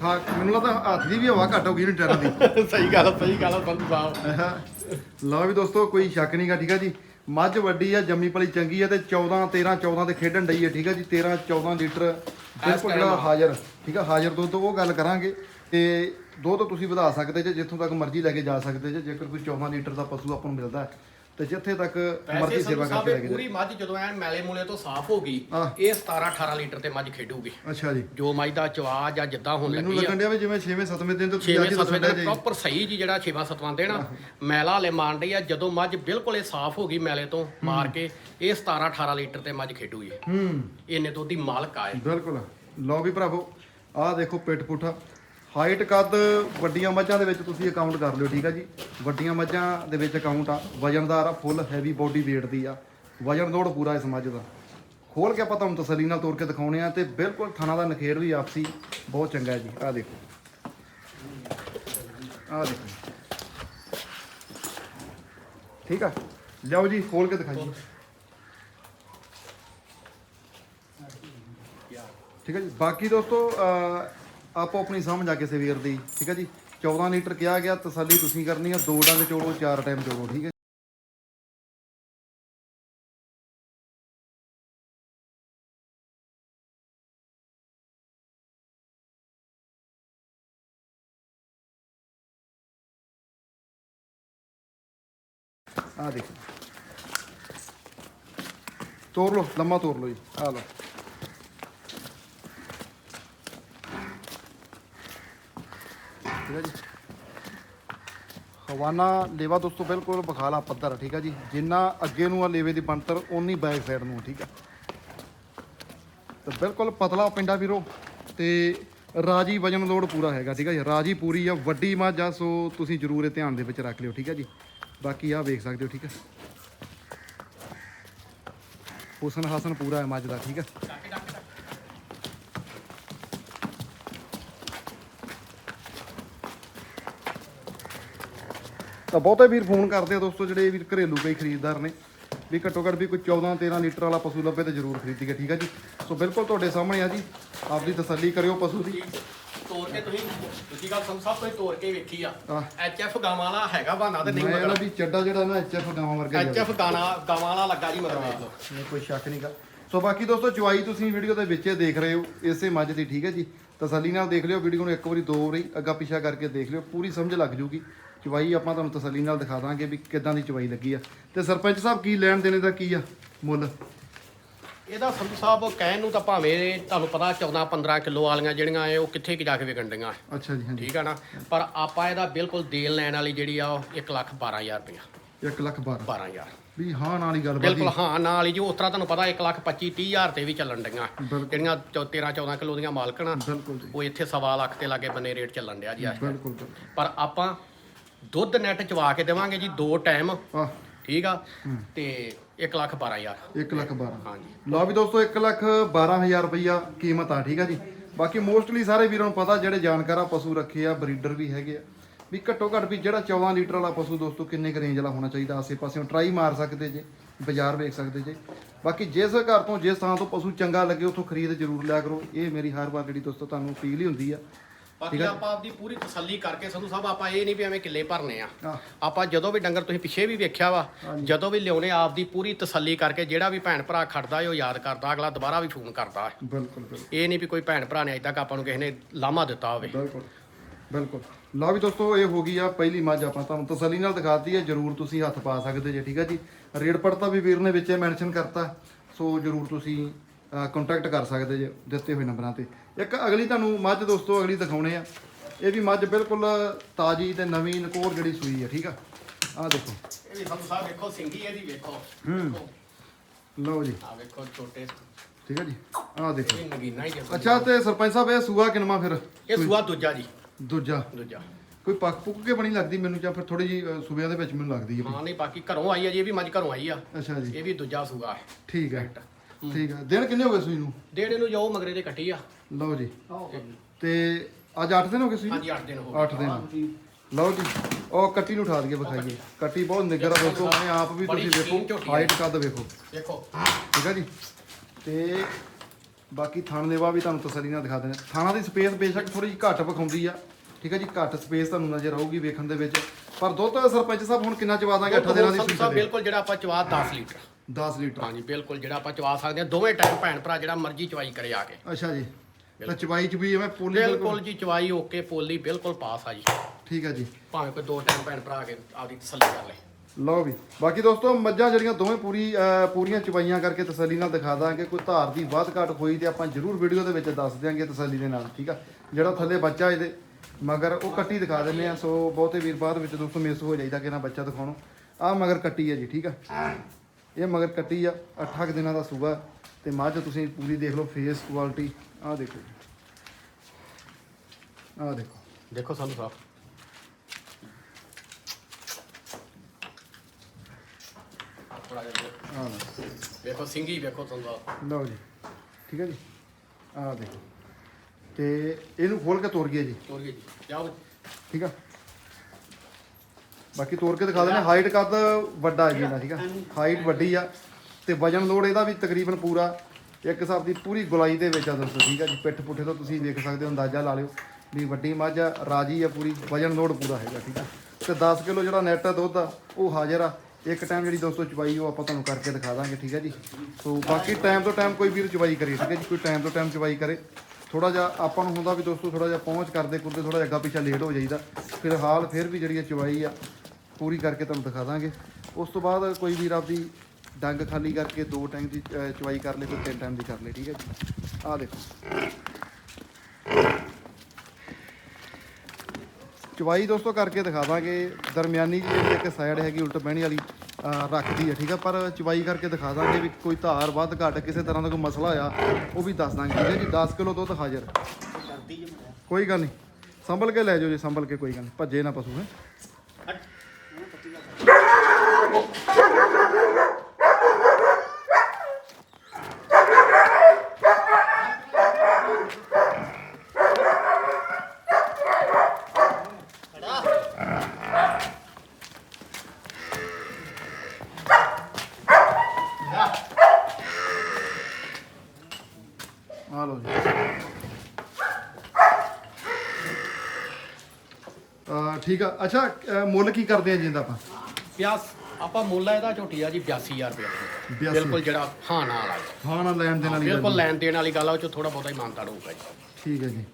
ਖਾ ਮੈਨੂੰ ਲੱਗਦਾ ਹੱਥ ਦੀ ਵੀ ਹਵਾ ਘੱਟ ਹੋ ਗਈ ਨੇ ਟਾਇਰਾਂ ਦੀ। ਸਹੀ ਗੱਲ ਸਹੀ ਗੱਲ ਸੰਧੂ ਸਾਹਿਬ। ਲਓ ਵੀ ਦੋਸਤੋ ਕੋਈ ਸ਼ੱਕ ਨਹੀਂਗਾ ਠੀਕ ਹੈ ਜੀ? ਮੱਝ ਵੱਡੀ ਆ ਜੰਮੀ ਪਲੀ ਚੰਗੀ ਆ ਤੇ 14 13 14 ਤੇ ਖੇਡਣ ਡਈ ਆ ਠੀਕ ਹੈ ਜੀ? 13 14 ਲੀਟਰ ਬਿਲਕੁਲ ਜਿਹੜਾ ਹਾਜ਼ਰ ਠੀਕ ਆ? ਹਾਜ਼ਰ ਦੁੱਧ ਉਹ ਗੱਲ ਕਰਾਂਗੇ ਤੇ ਦੁੱਧ ਤੁਸੀਂ ਵਧਾ ਸਕਦੇ ਜੇ ਜਿੱਥੋਂ ਤੱਕ ਮਰਜ਼ੀ ਲੈ ਕੇ ਜਾ ਸਕਦੇ ਜੇ ਜੇਕਰ ਕੋਈ 14 ਲੀਟਰ ਦਾ ਪਸ਼ੂ ਆਪਾਂ ਨੂੰ ਮਿਲਦਾ ਹੈ, ਤੇ ਜਿੱਥੇ ਤੱਕ ਮਰਜ਼ੀ ਸੇਵਾ ਕਰਕੇ ਲੈ ਕੇ ਪੂਰੀ ਮੱਝ ਜਦੋਂ ਐਨ ਮੈਲੇ ਮੂਲੇ ਤੋਂ ਸਾਫ਼ ਹੋ ਗਈ। ਇਹ 17 18 ਲੀਟਰ ਤੇ ਮੱਝ ਖੇਡੂਗੀ। ਅੱਛਾ ਜੀ। ਜੋ ਮੱਝ ਦਾ ਚਵਾ ਜਾਂ ਜਿੱਦਾਂ ਹੁਣ ਮੈਨੂੰ ਲੱਗੀ ਆ। ਲੱਗਣ ਡਿਆ ਵੀ ਜਿਵੇਂ 6ਵੇਂ 7ਵੇਂ ਦਿਨ ਤੋਂ ਤੁਸੀਂ 6ਵੇਂ ਅੱਜ 7ਵੇਂ ਦੱਸਣ ਡਿਆ ਦਿਨ ਪ੍ਰੋਪਰ ਸਹੀ ਜੀ ਜਿਹੜਾ 6ਵਾਂ 7ਵਾਂ ਦਿਨ ਮੈਲਾ ਹਲੇ ਮਾਰਨ ਡਈ ਆ ਜਦੋਂ ਮੱਝ ਬਿਲਕੁਲ ਇਹ ਸਾਫ਼ ਹੋ ਗਈ ਮੈਲੇ ਤੋਂ ਮਾਰ ਕੇ ਇਹ 17 18 ਲੀਟਰ ਤੇ ਮੱਝ ਖੇਡੂਗੀ। ਹੂੰ। ਇੰਨੇ ਦੁੱਧ ਦੀ ਮਾਲਕ ਆ ਇਹ। ਬਿਲਕੁਲ। ਲਓ ਵੀ ਭਰਾਵੋ ਆਹ ਦੇਖੋ ਪਿੱਠ ਪੁੱਠਾ। ਹਾਈਟ ਕੱਦ ਵੱਡੀਆਂ ਮੱਝਾਂ ਦੇ ਵਿੱਚ ਤੁਸੀਂ ਅਕਾਊਂਟ ਕਰ ਲਿਓ, ਠੀਕ ਆ ਜੀ? ਵੱਡੀਆਂ ਮੱਝਾਂ ਦੇ ਵਿੱਚ ਅਕਾਊਂਟ ਆ। ਵਜਨਦਾਰ ਆ ਫੁੱਲ ਹੈਵੀ ਬੋਡੀ weight ਦੀ ਆ। ਵਜਨ ਦੋੜ ਪੂਰਾ ਇਸ ਮੱਝ ਦਾ। ਖੋਲ ਕੇ ਆਪਾਂ ਤੁਹਾਨੂੰ ਤਸੱਲੀ ਨਾਲ ਤੋੜ ਕੇ ਦਿਖਾਉਣੇ ਆ ਤੇ ਬਿਲਕੁਲ ਥਾਣਾ ਦਾ ਨਖੇੜ ਵੀ ਆਪਸੀ ਬਹੁਤ ਚੰਗਾ ਹੈ ਜੀ। ਆਹ ਦੇਖੋ। ਆਹ ਦੇਖੋ। ਠੀਕ ਆ? ਲਿਆਓ ਜੀ, ਖੋਲ ਕੇ ਦਿਖਾਈਏ ਠੀਕ ਹੈ ਜੀ? ਬਾਕੀ ਦੋਸਤੋ ਆਪੋ ਆਪਣੀ ਸਮਝ ਆ ਕਿਸੇ ਵੀਰ ਦੀ, ਠੀਕ ਹੈ ਜੀ? 14 ਲੀਟਰ ਕਿਹਾ ਗਿਆ, ਤਸੱਲੀ ਤੁਸੀਂ ਕਰਨੀ ਆ, ਦੋ ਡੰਗ ਚੋੜੋ, ਚਾਰ ਟਾਈਮ ਚੋੜੋ, ਠੀਕ ਹੈ ਆ ਦੇਖੋ। ਤੋੜ ਲਓ, ਲੰਮਾ ਤੋੜ ਲਓ ਜੀ ਆ ਲਓ। ਠੀਕ ਹੈ ਜੀ। ਹਵਾਨਾ ਲੇਵਾ ਦੋਸਤੋ, ਬਿਲਕੁਲ ਬਖਾਲਾ ਪੱਧਰ ਠੀਕ ਹੈ ਜੀ। ਜਿੰਨਾ ਅੱਗੇ ਨੂੰ ਆ ਲੇਵੇ ਦੀ ਬਣਤਰ, ਓਨੀ ਬੈਕ ਸਾਈਡ ਨੂੰ ਠੀਕ ਹੈ। ਤੇ ਬਿਲਕੁਲ ਪਤਲਾ ਪਿੰਡਾ ਵੀਰੋ, ਤੇ ਰਾਜੀ ਵਜਨ ਲੋਡ ਪੂਰਾ ਹੈਗਾ, ਠੀਕ ਹੈ ਜੀ। ਰਾਜੀ ਪੂਰੀ ਆ, ਵੱਡੀ ਮੱਝ ਆ, ਸੋ ਤੁਸੀਂ ਜ਼ਰੂਰ ਇਹ ਧਿਆਨ ਦੇ ਵਿੱਚ ਰੱਖ ਲਿਓ, ਠੀਕ ਹੈ ਜੀ। ਬਾਕੀ ਆ ਵੇਖ ਸਕਦੇ ਹੋ, ਠੀਕ ਹੈ। ਹੁਸਨ ਹਾਸਨ ਪੂਰਾ ਹੈ ਮੱਝ ਦਾ, ਠੀਕ ਹੈ। ਤਾਂ ਬਹੁਤੇ ਵੀਰ ਫੋਨ ਕਰਦੇ ਆ ਦੋਸਤੋ ਜਿਹੜੇ ਵੀਰ ਘਰੇਲੂ ਕਈ ਖਰੀਦਦਾਰ ਨੇ। ਵੀ ਘੱਟੋ ਘੱਟ ਵੀ ਕੋਈ 14 13 ਲੀਟਰ ਵਾਲਾ ਪਸ਼ੂ ਲੱਭੇ ਤੇ ਜ਼ਰੂਰ ਖਰੀਦੀਏ ਠੀਕ ਹੈ ਜੀ? ਸੋ ਬਿਲਕੁਲ ਤੁਹਾਡੇ ਸਾਹਮਣੇ ਆ ਜੀ। ਆਪਦੀ ਤਸੱਲੀ ਕਰਿਓ ਪਸ਼ੂ ਦੀ। ਤੋੜ ਕੇ ਤੁਸੀਂ ਤੁਸੀਂ ਗੱਲ ਸਭ ਕੁਝ ਤੋੜ ਕੇ ਵੇਖੀ ਆ। ਐਚ ਐਫ ਗਾਵਾਂ ਵਾਲਾ ਹੈਗਾ ਬਹਾਨਾ ਤੇ ਨਹੀਂ ਮਗਰ। ਵੀ ਚੱਡਾ ਜਿਹੜਾ ਨਾ ਐਚਐਫ ਗਾਵਾਂ ਵਰਗਾ ਐਚ ਐਫ ਗਾਣਾ ਗਾਵਾਂ ਵਾਲਾ ਲੱਗਾ ਜੀ ਮਗਰ ਵੇਖ ਲਓ। ਇਹ ਕੋਈ ਸ਼ੱਕ ਨਹੀਂਗਾ ਸੋ ਬਾਕੀ ਦੋਸਤੋ ਚੁਆਈ ਤੁਸੀਂ ਵੀਡੀਓ ਦੇ ਵਿੱਚ ਦੇਖ ਰਹੇ ਹੋ ਇਸੇ ਮੱਝ ਦੀ ਠੀਕ ਹੈ ਜੀ? ਤਸੱਲੀ ਨਾਲ ਦੇਖ ਲਿਓ ਵੀਡੀਓ ਨੂੰ ਇੱਕ ਵਾਰੀ ਦੋ ਵਾਰੀ ਅੱਗਾ ਪਿੱਛਾ ਕਰਕੇ ਦੇਖ ਲਿਓ ਪੂਰੀ ਸਮਝ ਲੱਗ ਜੂਗੀ। ਚੁਆਈ ਆਪਾਂ ਤੁਹਾਨੂੰ ਤਸੱਲੀ ਨਾਲ ਦਿਖਾ ਦਾਂਗੇ ਵੀ ਕਿੱਦਾਂ ਦੀ ਚੁਆਈ ਲੱਗੀ ਆ। ਤੇ ਸਰਪੰਚ ਸਾਹਿਬ ਕੀ ਲੈਣ ਦੇਣੇ ਦਾ ਕੀ ਆ? ਮੁੱਲ। ਇਹਦਾ ਸੰਧੂ ਸਾਹਿਬ ਕਹਿਣ ਨੂੰ ਤਾਂ ਭਾਵੇਂ ਤੁਹਾਨੂੰ ਪਤਾ 14 15 ਕਿਲੋ ਵਾਲੀਆਂ ਜਿਹੜੀਆਂ ਐ ਉਹ ਕਿੱਥੇ ਕਿ ਜਾ ਕੇ ਵਿਕਣ ਡੀਆਂ ਅੱਛਾ ਜੀ ਹਾਂਜੀ। ਠੀਕ ਆ ਨਾ? ਪਰ ਆਪਾਂ ਇਹਦਾ ਬਿਲਕੁਲ ਦੇਣ ਲੈਣ ਵਾਲੀ ਜਿਹੜੀ ਆ ਉਹ 1 ਲੱਖ 12000 ਰੁਪਇਆ 1 ਲੱਖ 12 12000 ਵੀ ਹਾਂ ਨਾਲ ਹੀ ਗੱਲ ਬਿਲਕੁਲ ਬਾਦੀ ਹਾਂ ਨਾਲ ਹੀ ਜੋ ਉਸ ਤਰ੍ਹਾਂ ਤੁਹਾਨੂੰ ਪਤਾ 1 ਲੱਖ 25 30000 ਤੇ ਵੀ ਚੱਲਣ ਡੀਆਂ। ਬਿਲਕੁਲ। ਜਿਹੜੀਆਂ 13 14 ਕਿਲੋ ਦੀਆਂ ਮਾਲਕਣਾ ਬਿਲਕੁਲ ਜੀ। ਉਹ ਇੱਥੇ ਸਵਾ ਲੱਖ ਤੇ ਲਾਗੇ ਬੰਨੇ ਰੇਟ ਚੱਲਣ ਡਿਆ ਜੀ ਅੱਜ ਬਿਲਕੁਲ ਬਿਲਕੁਲ। ਪਰ ਆਪਾਂ ਦੁੱਧ ਨੈਟ ਚਵਾ ਕੇ ਦੇਵਾਂਗੇ ਜੀ ਦੋ ਟਾਈਮ ਠੀਕ ਆ? ਤੇ 1 ਲੱਖ 12000 1 ਲੱਖ 12 ਹਾਂਜੀ। ਲਓ ਵੀ ਦੋਸਤੋ 1 ਲੱਖ 12000 ਰੁਪਈਆ ਕੀਮਤ ਆ ਠੀਕ ਆ ਜੀ? ਬਾਕੀ ਮੋਸਟਲੀ ਸਾਰੇ ਵੀਰਾਂ ਨੂੰ ਪਤਾ ਜਿਹੜੇ ਜਾਣਕਾਰ ਆ ਪਸ਼ੂ ਰੱਖੇ ਆ ਬਰੀਡਰ ਵੀ ਹੈਗੇ ਆ। ਵੀ ਘੱਟੋ ਘੱਟ ਵੀ ਜਿਹੜਾ 14 ਲੀਟਰ ਵਾਲਾ ਪਸ਼ੂ ਦੋਸਤੋ ਕਿੰਨੇ ਕੁ ਰੇਂਜ ਵਾਲਾ ਹੋਣਾ ਚਾਹੀਦਾ? ਆਸੇ ਪਾਸਿਓਂ ਟਰਾਈ ਮਾਰ ਸਕਦੇ ਜੇ ਬਾਜ਼ਾਰ ਵੇਖ ਸਕਦੇ ਜੇ। ਬਾਕੀ ਜਿਸ ਘਰ ਤੋਂ ਜਿਸ ਥਾਂ ਤੋਂ ਪਸ਼ੂ ਚੰਗਾ ਲੱਗੇ ਉੱਥੋਂ ਖਰੀਦ ਜ਼ਰੂਰ ਲਿਆ ਕਰੋ। ਇਹ ਮੇਰੀ ਹਰ ਵਾਰ ਜਿਹੜੀ ਦੋਸਤੋ ਤੁਹਾਨੂੰ ਅਪੀਲ ਹੀ ਹੁੰਦੀ ਆ ਬਾਕੀ ਆਪਾਂ ਆਪਦੀ ਪੂਰੀ ਤਸੱਲੀ ਕਰਕੇ ਸੰਧੂ ਸਾਹਿਬ ਆਪਾਂ ਇਹ ਨਹੀਂ ਵੀ ਐਵੇਂ ਕਿੱਲੇ ਭਰਨੇ ਆ। ਆਪਾਂ ਜਦੋਂ ਵੀ ਡੰਗਰ ਤੁਸੀਂ ਪਿੱਛੇ ਵੀ ਵੇਖਿਆ ਵਾ ਜਦੋਂ ਵੀ ਲਿਆਉਣੇ ਆਪਦੀ ਪੂਰੀ ਤਸੱਲੀ ਕਰਕੇ ਜਿਹੜਾ ਵੀ ਭੈਣ ਭਰਾ ਖੜਦਾ ਏ ਉਹ ਯਾਦ ਕਰਦਾ ਅਗਲਾ ਦੁਬਾਰਾ ਵੀ ਫੋਨ ਕਰਦਾ ਹੈ। ਬਿਲਕੁਲ ਬਿਲਕੁਲ। ਇਹ ਨਹੀਂ ਵੀ ਕੋਈ ਭੈਣ ਭਰਾ ਨੇ ਅਜੇ ਤੱਕ ਆਪਾਂ ਨੂੰ ਕਿਸੇ ਨੇ ਲਾਮਾ ਦਿੱਤਾ ਹੋਵੇ। ਬਿਲਕੁਲ ਬਿਲਕੁਲ। ਲਓ ਵੀ ਦੋਸਤੋ ਇਹ ਹੋ ਗਈ ਆ ਪਹਿਲੀ ਮੱਝ ਆਪਾਂ ਤੁਹਾਨੂੰ ਤਸੱਲੀ ਨਾਲ ਦਿਖਾਤੀ ਹੈ ਜਰੂਰ ਤੁਸੀਂ ਹੱਥ ਪਾ ਸਕਦੇ ਜੇ ਠੀਕ ਹੈ ਜੀ। ਰੇਟ ਪੜਤਾ ਵੀ ਵੀਰ ਨੇ ਵਿੱਚੇ ਮੈਂਸ਼ਨ ਕਰਤਾ ਸੋ ਜਰੂਰ ਤੁਸੀਂ ਕੰਟੈਕਟ ਕਰ ਸਕਦੇ ਜੇ ਦਿੱਤੇ ਹੋਏ ਨੰਬਰਾਂ ਤੇ। ਇੱਕ ਅਗਲੀ ਤੁਹਾਨੂੰ ਮੱਝ ਦੋਸਤੋ ਅਗਲੀ ਦਿਖਾਉਣੇ ਆ। ਇਹ ਵੀ ਮੱਝ ਬਿਲਕੁਲ ਤਾਜੀ ਤੇ ਨਵੀਂ ਨਕੋਰ ਜਿਹੜੀ ਸੂਈ ਆ ਠੀਕ ਆ? ਆਹ ਦੇਖੋ। ਇਹ ਵੀ ਸੰਧੂ ਸਾਹਿਬ ਵੇਖੋ ਸਿੰਗੀ ਇਹਦੀ ਵੇਖੋ। ਹੂੰ। ਲਓ ਜੀ। ਆ ਵੇਖੋ ਛੋਟੇ। ਠੀਕ ਹੈ ਜੀ? ਆਹ ਦੇਖੋ। ਇਹ ਨਗੀਨਾ ਹੀ ਆ। ਅੱਛਾ ਤੇ ਸਰਪੰਚ ਸਾਹਿਬ ਇਹ ਸੂਆ ਕਿਨਵਾ ਫਿਰ? ਇਹ ਸੂਆ ਦੂਜਾ ਜੀ। ਦੂਜਾ? ਦੂਜਾ। ਕੋਈ ਪੱਕ ਪੁੱਕ ਕੇ ਬਣੀ ਲੱਗਦੀ ਮੈਨੂੰ ਜਾਂ ਫਿਰ ਥੋੜੀ ਜੀ ਸੂਬਿਆਂ ਦੇ ਵਿੱਚ ਮੈਨੂੰ ਲੱਗਦੀ ਹੈ ਹਾਂ ਨਹੀਂ ਬਾਕੀ ਘਰੋਂ ਆਈ ਆ ਜੀ ਇਹ ਵੀ ਮੱਝ ਘਰੋਂ ਆਈ ਆ। ਅੱਛਾ ਜੀ। ਇਹ ਵੀ ਦੂਜਾ ਸੂਆ। ਹੈ ਠੀਕ ਹੈ ਠੀਕ ਹੈ ਦਿਨ ਕਿੰਨੇ ਹੋ ਗਏ ਸੂਈ ਨੂੰ? ਡੇਢ ਨੂੰ ਜਾਓ ਮਗਰੇ ਦੇ ਕੱਟੀ ਆ। ਲਓ ਜੀ। ਤੇ ਅੱਜ 8 ਦਿਨ ਹੋ ਗਏ ਸੂਈ ਹਾਂਜੀ 8 ਦਿਨ ਹੋ ਗਏ। 8 ਦਿਨ। ਲਓ ਜੀ ਉਹ ਕੱਟੀ ਨੂੰ ਉਠਾ ਦਈਏ ਵਿਖਾਈਏ। ਕੱਟੀ। ਬਹੁਤ ਨਿੱਗਰ ਆ ਦੋਸਤੋ ਆਪਣੇ ਆਪ ਵੀ ਤੁਸੀਂ ਵੇਖੋ ਆ। ਹਾਈਟ ਕੱਦ ਵੇਖੋ। ਦੇਖੋ। ਠੀਕ ਹੈ ਜੀ? ਤੇ ਬਾਕੀ ਥਣ ਦੇਵਾ ਵੀ ਤੁਹਾਨੂੰ ਤਸੱਲੀ ਨਾਲ ਦਿਖਾ ਦਿੰਦੇ ਥਾਣਾ ਦੀ ਸਪੇਸ ਬੇਸ਼ੱਕ ਥੋੜੀ ਜਿਹੀ ਘੱਟ ਵਿਖਾਉਂਦੀ ਆ। ਠੀਕ ਹੈ ਜੀ? ਘੱਟ ਸਪੇਸ ਤੁਹਾਨੂੰ ਨਜ਼ਰ ਆਊਗੀ ਵੇਖਣ ਦੇ ਵਿੱਚ। ਪਰ ਦੁੱਧ ਸਰਪੰਚ ਸਾਹਿਬ ਹੁਣ ਕਿੰਨਾ ਚਵਾ ਦਾਂਗੇ? 8 ਦਿਨਾਂ ਦੀ ਸੂਈ ਬਿਲਕੁਲ ਜਿਹੜਾ ਆਪਾਂ ਚਵਾ 10 ਲੀਟਰ। 10 ਲੀਟਰ। ਹਾਂਜੀ ਬਿਲਕੁਲ ਜਿਹੜਾ ਆਪਾਂ ਚਵਾ ਸਕਦੇ ਹਾਂ ਦੋਵੇਂ ਟਾਈਮ ਭੈਣ ਭਰਾ ਜਿਹੜਾ ਮਰਜ਼ੀ ਚਵਾਈ ਕਰੇ ਆ ਕੇ। ਅੱਛਾ ਜੀ। ਤਾਂ ਚਵਾਈ ਚ ਵੀ ਐਵੇਂ ਪੋਲੀ ਬਿਲਕੁਲ ਜੀ ਚਵਾਈ ਓਕੇ ਪੋਲੀ ਬਿਲਕੁਲ ਪਾਸ ਆ ਜੀ। ਠੀਕ ਹੈ ਜੀ। ਭਾਵੇਂ ਕੋਈ ਦੋ ਟਾਈਮ ਭੈਣ ਭਰਾ ਆ ਕੇ ਆਪਦੀ ਤਸੱਲੀ ਕਰ ਲੇ। ਲਓ ਵੀ ਬਾਕੀ ਦੋਸਤੋ ਮੱਝਾਂ ਜਿਹੜੀਆਂ ਦੋਵੇਂ ਪੂਰੀ ਪੂਰੀਆਂ ਚਵਾਈਆਂ ਕਰਕੇ ਤਸੱਲੀ ਨਾਲ ਦਿਖਾ ਦਾਂਗੇ ਕੋਈ ਧਾਰ ਦੀ ਵੱਧ ਘੱਟ ਹੋਈ ਤੇ ਆਪਾਂ ਜ਼ਰੂਰ ਵੀਡੀਓ ਦੇ ਵਿੱਚ ਦੱਸ ਦਿਆਂਗੇ ਤਸੱਲੀ ਦੇ ਨਾਲ ਠੀਕ ਆ? ਜਿਹੜਾ ਥੱਲੇ ਬੱਚਾ ਇਹਦੇ ਮਗਰ ਉਹ ਕੱਟੀ ਦਿਖਾ ਦਿੰਨੇ ਆ ਸੋ ਬਹੁਤੇ ਵੀਰ ਬਾਅਦ ਵਿੱਚ ਦੋਸਤੋ ਮਿਸ ਹੋ ਜਾਈਦਾ ਕਿ ਨਾ ਬੱਚਾ ਦਿਖਾਉਣੋ। ਆ ਮਗਰ ਕੱਟੀ ਹੈ ਜੀ ਠੀਕ ਆ? ਇਹ ਮਗਰ ਕੱਟੀ ਆ 8 ਕੁ ਦਿਨਾਂ ਦਾ ਸੂਆ ਤੇ ਮੱਝ ਤੁਸੀਂ ਪੂਰੀ ਦੇਖ ਲਓ ਫੇਸ ਕੁਆਲਿਟੀ ਆਹ ਦੇਖੋ ਆਹ ਦੇਖੋ। ਦੇਖੋ ਸਾਨੂੰ ਜਿਹਾ ਆਹ ਲਓ। ਵੇਖੋ ਸਿੰਗੀ ਵੇਖੋ ਤੁਹਾਨੂੰ ਲਓ ਜੀ। ਠੀਕ ਹੈ ਜੀ? ਆਹ ਦੇਖੋ। ਤੇ ਇਹਨੂੰ ਖੋਲ ਕੇ ਤੋੜ ਗਏ ਜੀ। ਤੋਰ ਗਈ ਜੀ। ਜਾਓ ਠੀਕ ਆ? ਬਾਕੀ ਤੋੜ ਕੇ ਦਿਖਾ ਦਿੰਦੇ ਹਾਈਟ ਕੱਦ ਵੱਡਾ ਹੈ ਜੀ ਇਹਦਾ ਠੀਕ ਆ? ਹਾਈਟ ਵੱਡੀ ਆ। ਤੇ ਵਜਨ ਲੋਡ ਇਹਦਾ ਵੀ ਤਕਰੀਬਨ ਪੂਰਾ। ਇੱਕ ਹਿਸਾਬ ਦੀ ਪੂਰੀ ਗੁਲਾਈ ਦੇ ਵਿੱਚ ਆ ਦੋਸਤੋ, ਠੀਕ ਆ ਜੀ? ਪਿੱਠ ਪੁੱਠੇ ਤੋਂ ਤੁਸੀਂ ਵੇਖ ਸਕਦੇ ਹੋ, ਅੰਦਾਜ਼ਾ ਲਾ ਲਿਓ ਵੀ ਵੱਡੀ ਮੱਝ ਆ, ਰਾਜੀ ਆ ਪੂਰੀ। ਵਜਨ ਲੋਡ ਪੂਰਾ ਹੈਗਾ, ਠੀਕ ਆ? ਤੇ 10 ਕਿਲੋ ਜਿਹੜਾ ਨੈਟ ਆ, ਦੁੱਧ ਆ, ਉਹ ਹਾਜ਼ਰ ਆ। ਇੱਕ ਟਾਈਮ ਜਿਹੜੀ ਦੋਸਤੋ ਚਵਾਈ ਉਹ ਆਪਾਂ ਤੁਹਾਨੂੰ ਕਰਕੇ ਦਿਖਾ ਦਾਂਗੇ, ਠੀਕ ਹੈ ਜੀ? ਸੋ ਬਾਕੀ ਟਾਈਮ ਤੋਂ ਟਾਈਮ ਕੋਈ ਵੀਰ ਚਵਾਈ ਕਰੇ, ਠੀਕ ਹੈ ਜੀ? ਕੋਈ ਟਾਈਮ ਤੋਂ ਟਾਈਮ ਚਵਾਈ ਕਰੇ। ਥੋੜਾ ਜਿਹਾ ਆਪਾਂ ਨੂੰ ਹੁੰਦਾ ਵੀ ਦੋਸਤੋ ਥੋੜਾ ਜਿਹਾ ਪਹੁੰਚ ਕਰਦੇ ਕੁਰਦੇ ਥੋੜਾ ਜਿਹਾ ਅੱਗਾ ਪਿੱਛਾ ਲੇਟ ਹੋ ਜਾਈਦਾ। ਫਿਰ ਹਾਲ ਫਿਰ ਵੀ ਜਿਹੜੀ ਇਹ ਚਵਾਈ ਆ ਪੂਰੀ ਕਰਕੇ ਤੁਹਾਨੂੰ ਦਿਖਾ ਦਾਂਗੇ। ਉਸ ਤੋਂ ਬਾਅਦ ਕੋਈ ਵੀਰ ਆਪਦੀ ਡੰਗ ਖਾਲੀ ਕਰਕੇ ਦੋ ਟਾਈਮ ਦੀ ਚਵਾਈ ਕਰ ਲੇ ਕੋਈ ਤਿੰਨ ਟਾਈਮ ਦੀ ਕਰ ਲੇ, ਠੀਕ ਹੈ ਜੀ? ਆਹ ਦੇਖੋ। ਚਵਾਈ ਦੋਸਤੋ ਕਰਕੇ ਦਿਖਾ ਦਾਂਗੇ। ਦਰਮਿਆਨੀ ਜੀ ਜਿਹੜੀ ਇੱਕ ਸਾਈਡ ਹੈਗੀ, ਉਲਟ ਬਹਿਣੀ ਵਾਲੀ ਰੱਖਦੀ ਹੈ, ਠੀਕ ਹੈ? ਪਰ ਚਵਾਈ ਕਰਕੇ ਦਿਖਾ ਦਾਂਗੇ ਵੀ ਕੋਈ ਧਾਰ ਵੱਧ ਘੱਟ ਕਿਸੇ ਤਰ੍ਹਾਂ ਦਾ ਕੋਈ ਮਸਲਾ ਆ ਉਹ ਵੀ ਦੱਸ ਦਾਂਗੇ, ਠੀਕ ਹੈ ਜੀ? 10 ਕਿਲੋ ਦੁੱਧ ਹਾਜ਼ਰ। ਕੋਈ ਗੱਲ ਨਹੀਂ। ਸੰਭਲ ਕੇ ਲੈ ਜਾਓ ਜੀ, ਸੰਭਲ ਕੇ ਕੋਈ ਗੱਲ ਨਹੀਂ। ਭੱਜੇ ਨਾ ਪਸ਼ੂ, ਹੈ। ਆ ਲਓ ਜੀ। ਅਹ, ਠੀਕ ਆ। ਅੱਛਾ ਅਹ, ਮੁੱਲ ਕੀ ਕਰਦੇ ਆ ਜੀ ਇਹਦਾ ਆਪਾਂ? ਪਿਆਸ। ਆਪਾਂ ਮੁੱਲ ਆ ਇਹਦਾ ਝੋਟੀ ਆ ਜੀ 82000 ਰੁਪਏ 82 ਬਿਲਕੁਲ ਜਿਹੜਾ ਹਾਂ ਨਾਲ ਵਾਲਾ ਹਾਂ ਨਾ ਲੈਣ ਦੇਣ ਵਾਲੀ ਗੱਲ ਬਿਲਕੁਲ ਲੈਣ ਦੇਣ ਵਾਲੀ ਗੱਲ ਆ ਉਹ ਚ ਥੋੜਾ ਬਹੁਤਾ ਹੀ ਮਾਨਤਾੜ ਹੋਊਗਾ ਜੀ। ਠੀਕ ਹੈ ਜੀ।